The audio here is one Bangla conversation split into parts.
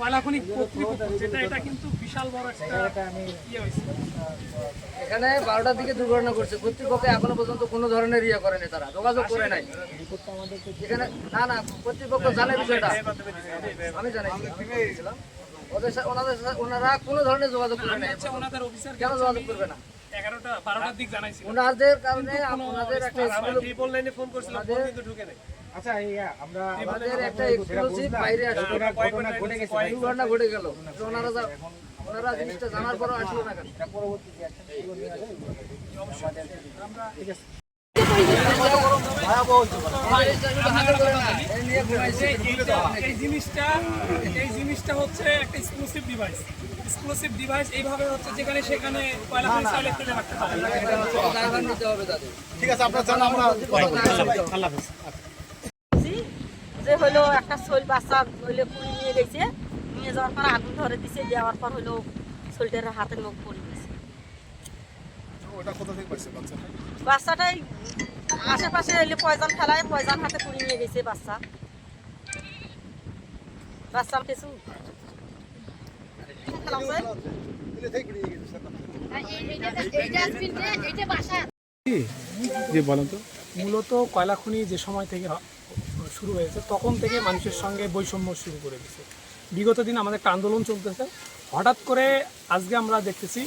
কয়লাখনি কর্তৃপক্ষ যেটা এটা কিন্তু বিশাল বড় একটা ইয়ে হয়েছে। এখানে বারোটার দিকে দুর্ঘটনা করছে কর্তৃপক্ষ এখনও পর্যন্ত কোনো ধরনের ইয়ে করেনি তারা যোগাযোগ করে নাই। এখানে না না কর্তৃপক্ষ জানে বিষয়টা। আমি জানি ওদের ওনাদের ওনারা কোনো ধরনের যোগাযোগ করে নাই। ওনাদের অফিসার কেন যোগাযোগ করবে না? ওনাদের কারণে ওনাদের একটা ট্রিপল ফোন করছিলাম ফোন কিন্তু ঢুকে নেই। আচ্ছা এই আমরা আমাদের একটা এক্সক্লুসিভ বাইরে আসলো। ঘটনা ঘটে গেছে ভাই। ঘটে গেল। ওনারা ওনারা জিনিসটা জানার পরও আসলো না কেন? পরবর্তী ঠিক আছে। এই জিনিসটা এই জিনিসটা হচ্ছে একটা এক্সক্লুসিভ ডিভাইস এক্সক্লুসিভ ডিভাইস এইভাবে হচ্ছে যেখানে সেখানে কয়লা ফেলে রাখতে পারে ঠিক আছে আপনার জানা আমরা আল্লাহ হাফেজ। যে হলো একটা শৈল বাচ্চা হইলে কুড়ি নিয়ে গেছে নিয়ে যাওয়ার পর আগুন ধরে দিছে দেওয়ার পর হলো শৈলটার হাতের মুখ পড়ে গেছে। ওটা কোথা থেকে পাইছে বাচ্চা বাচ্চাটাই আশেপাশে এলে পয়জন ফেলায় পয়জন হাতে কুড়ি নিয়ে গেছে বাচ্চা। বাচ্চা কিছু যে? বলেন তো। মূলত কয়লা খনি যে সময় থেকে শুরু হয়েছে, তখন থেকে মানুষের সঙ্গে বৈষম্য শুরু করে দিয়েছে বিগত দিন আমাদের একটা আন্দোলন চলতেছে। হঠাৎ করে আজকে আমরা দেখতেছি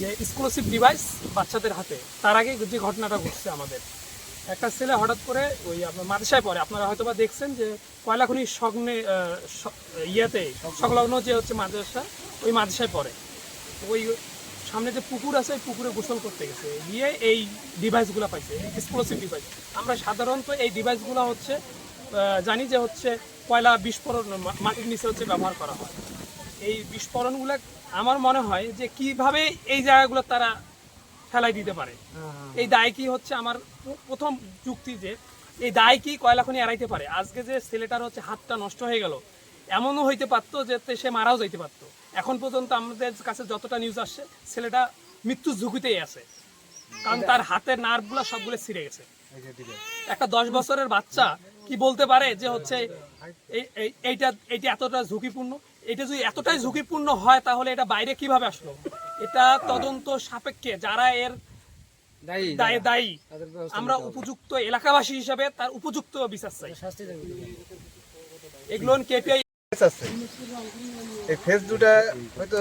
যে এক্সক্লুসিভ ডিভাইস বাচ্চাদের হাতে। তার আগে যে ঘটনাটা ঘটছে আমাদের একটা ছেলে হঠাৎ করে ওই আপনার মাদ্রাসায় পড়ে। আপনারা হয়তো বা দেখছেন যে কয়লা খনির সগ্নে ইয়েতে সংলগ্ন যে হচ্ছে মাদ্রাসা, ওই মাদ্রাসায় পড়ে। ওই সামনে যে পুকুর আছে পুকুরে গোসল করতে গেছে। গিয়ে এই ডিভাইসগুলো পাইছে এক্সপ্লোসিভ ডিভাইস। আমরা সাধারণত এই ডিভাইসগুলো হচ্ছে জানি যে হচ্ছে কয়লা বিস্ফোরণ মাটির নিচে হচ্ছে ব্যবহার করা হয়। এই বিস্ফোরণগুলো, আমার মনে হয় যে কীভাবে এই জায়গাগুলো তারা ফেলাই দিতে পারে। এই দায় কি হচ্ছে আমার প্রথম যুক্তি যে এই দায় কি কয়লা খনি এড়াইতে পারে? আজকে যে ছেলেটার হচ্ছে হাতটা নষ্ট হয়ে গেল এমনও হইতে পারতো যে সে মারাও যাইতে পারতো। এখন পর্যন্ত আমাদের কাছে যতটা নিউজ আসছে ছেলেটা মৃত্যুর ঝুঁকিতেই আছে। কারণ তার হাতের নার্ভগুলো সবগুলো ছিঁড়ে গেছে। একটা দশ বছরের বাচ্চা কি বলতে পারে যে হচ্ছে এই- এই- এইটা এইটা এতটা ঝুঁকিপূর্ণ? এটা যদি এতটাই ঝুঁকিপূর্ণ হয় তাহলে এটা বাইরে কীভাবে আসলো? এটা তদন্ত সাপেক্ষে যারা এর দায়ী আমরা উপযুক্ত এলাকাবাসী হিসাবে তার উপযুক্ত বিচার চাই। এগুলো কেপিআই আছে। এই ফেস দুটা হয়তো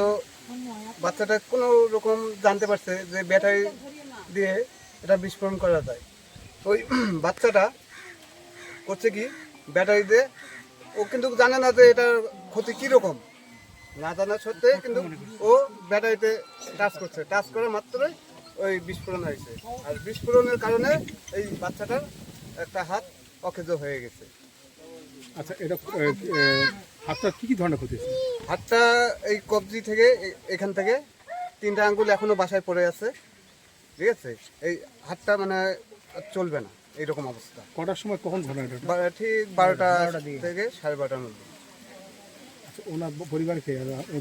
বাচ্চাটা কোনো রকম জানতে পারছে যে ব্যাটারি দিয়ে এটা বিস্ফোরণ করা যায়। ওই বাচ্চাটা করছে কি? ব্যাটারি দিয়ে। ও কিন্তু জানে না যে এটার ক্ষতি কীরকম না জানা সত্ত্বে কিন্তু ও ব্যাটারিতে টাচ করছে। টাচ করা মাত্রই ওই বিস্ফোরণ হয়েছে। আর বিস্ফোরণের কারণে এই বাচ্চাটার একটা হাত অকেজ হয়ে গেছে। আচ্ছা এটা হাতটা কি কি ধরনের ক্ষতি হাতটা এই কবজি থেকে এখান থেকে তিনটা আঙ্গুল এখনও বাসায় পড়ে আছে। ঠিক আছে? এই হাতটা মানে চলবে না এইরকম অবস্থা। কটার সময় কখন ঘটনা ঠিক বারোটা থেকে সাড়ে বারোটার মধ্যে। ওনার পরিবারে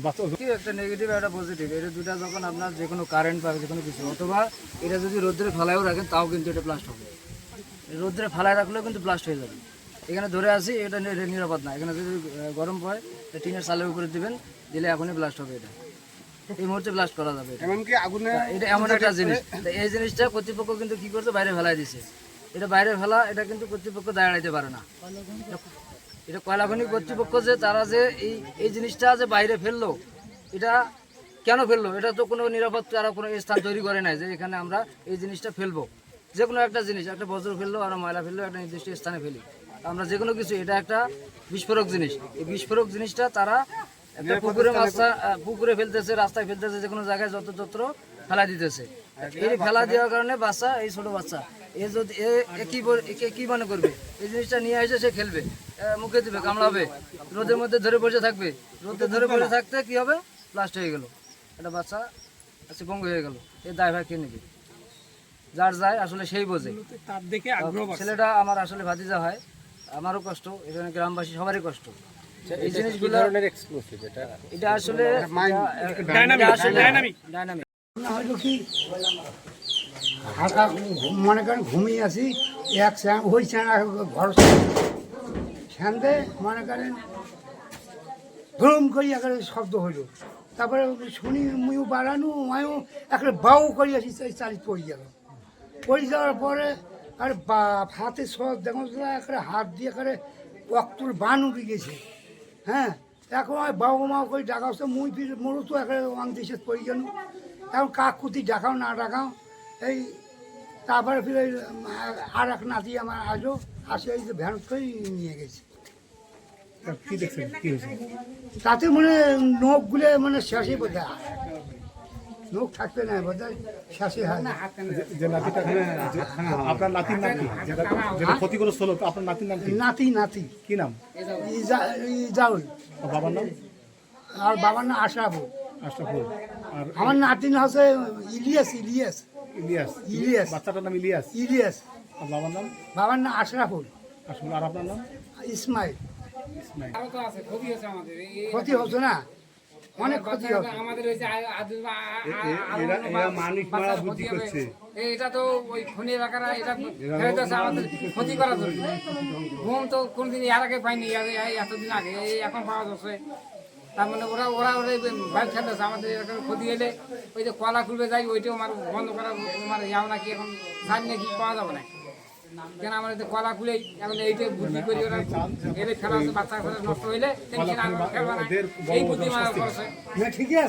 বাচ্চা একটা নেগেটিভ একটা পজিটিভ এটা দুটা যখন আপনার যে কোনো কারেন্ট পাবে যে কোনো কিছু অথবা এটা যদি রোদ্রে ফেলায়ও রাখেন তাও কিন্তু এটা ব্লাস্ট হবে। রোদ্রে ফেলায় রাখলেও কিন্তু ব্লাস্ট হয়ে যাবে। এখানে ধরে আসি এটা নিরাপদ না। এখানে যদি গরম পড়ে টিনের চালের উপরে দিবেন দিলে এখনই ব্লাস্ট হবে এটা। এই মুহূর্তে ব্লাস্ট করা যাবে এটা। এমনকি আগুনে এটা এমন একটা জিনিস। এই জিনিসটা কর্তৃপক্ষ কিন্তু কি করছে? বাইরে ফেলাই দিছে। এটা বাইরে ফেলা এটা কিন্তু কর্তৃপক্ষ দাঁড়াইতে পারে না। এটা কয়লাখনি কর্তৃপক্ষ যে তারা যে এই এই জিনিসটা যে বাইরে ফেলল এটা কেন ফেলল? এটা তো কোনো নিরাপদ তারা কোনো স্থান তৈরি করে নাই যে এখানে আমরা এই জিনিসটা ফেলব। যে কোনো একটা জিনিস একটা বজ্র ফেলল আর ময়লা ফেলল একটা নির্দিষ্ট স্থানে ফেলি। আমরা যে কোনো কিছু এটা একটা বিস্ফোরক জিনিস। এই বিস্ফোরক জিনিসটা তারা একটা পুকুরে মাছটা পুকুরে ফেলতেছে রাস্তায় ফেলতেছে যে কোনো জায়গায় যত যত্র ফেলা দিতেছে। এই ফেলা দেওয়ার কারণে বাচ্চা এই ছোট বাচ্চা। এ যদি এ এ কি বল- একে কি মনে করবে? এই জিনিসটা নিয়ে এসে সে খেলবে। মুখে দিবে কামড়াবে। রোদের মধ্যে ধরে বসে থাকবে। রোদে ধরে বসে থাকতে কি হবে? ব্লাস্ট হয়ে গেল। একটা বাচ্চা আচ্ছা পঙ্গু হয়ে গেল। এই দায় ভাই কে নেবে? যার যায় আসলে সেই বোঝে। ছেলেটা আমার আসলে ভাতিজা হয়। আমারও কষ্ট এখানে গ্রামবাসী সবারই কষ্ট। এই জিনিসগুলো এটা? আসলে। ডাইনামিক ঘুম- মনে করেন ঘুমিয়ে আছি, এক স্যান ওই স্যান ঘর স্যান্দে মনে করেন ভ্রম করি একেবারে শব্দ হইল। তারপরে শুনি মুইও বাড়ানো মায়ও একেবারে বাউ করি আসি চালি পড়ে গেল। পড়ে যাওয়ার পরে, আর বাপ, হাতে সব দেখো একেবারে হাত দিয়ে একেবারে অক্তুর বান উঠে গেছে। হ্যাঁ এখন বাবু মাও করে ডাকা মুই ফির মরু তো একেবারে অন দেশে পড়ে গেল। এখন কাক কুতি ডাকাও না ডাকাও এই তারপরে ফিরে আর এক নাতি আমার আজও আসে এই যে ভ্যান করে নিয়ে গেছে। কি দেখছেন? কি হয়েছে? তাতে মানে নখ নখগুলো মানে শেষে বোধ নখ থাকবে না বোধ হয় শেষে হয় যে- নাতিটা আপনার নাতির নাম কি? যেটা যেটা ক্ষতিগ্রস্ত হলো আপনার নাতির নাম কি? নাতি নাতি। কি নাম? ইজা- ইজাউল। বাবার নাম? আর বাবার নাম আশরাফুল। আশরাফুল। আর আমার নাতিন হচ্ছে ইলিয়াস ইলিয়াস। ইলিয়াস। ইলিয়াস। বাচ্চাটার নাম ইলিয়াস। ইলিয়াস। আর বাবার নাম? বাবার নাম আশরাফুল। আসলে আর আপনার নাম? ইসমাইল। ইসমাইল। আরও তো আছে ক্ষতি হচ্ছে আমাদের। ক্ষতি হচ্ছে না? অনেক ক্ষতি হচ্ছে আমাদের ওই যে মানুষ মারা বুদ্ধি করছে। এটা তো ওই খনি এলাকারা এটা ফেরত আমাদের ক্ষতি করার জন্য। ঘুম তো কোনদিন এর আগে পাইনি এতদিন আগে। এখন পাওয়া যাচ্ছে। তার মানে ওরা ওরা ওরা বাইক খেলতেছে আমাদের এরকম ক্ষতি হলে ওই যে কলা খুলবে যাই, ওইটাও আমার বন্ধ করা, আমার যাও নাকি এখন জানি নাকি পাওয়া যাবে না। কেন আমার এতে কলা খুলেই এখন এইটা বুদ্ধি করি ওরা, এদের খেলা বাচ্চা খেলা নষ্ট হইলে খেলবা এই বুদ্ধি মারা ঠিকই আছে।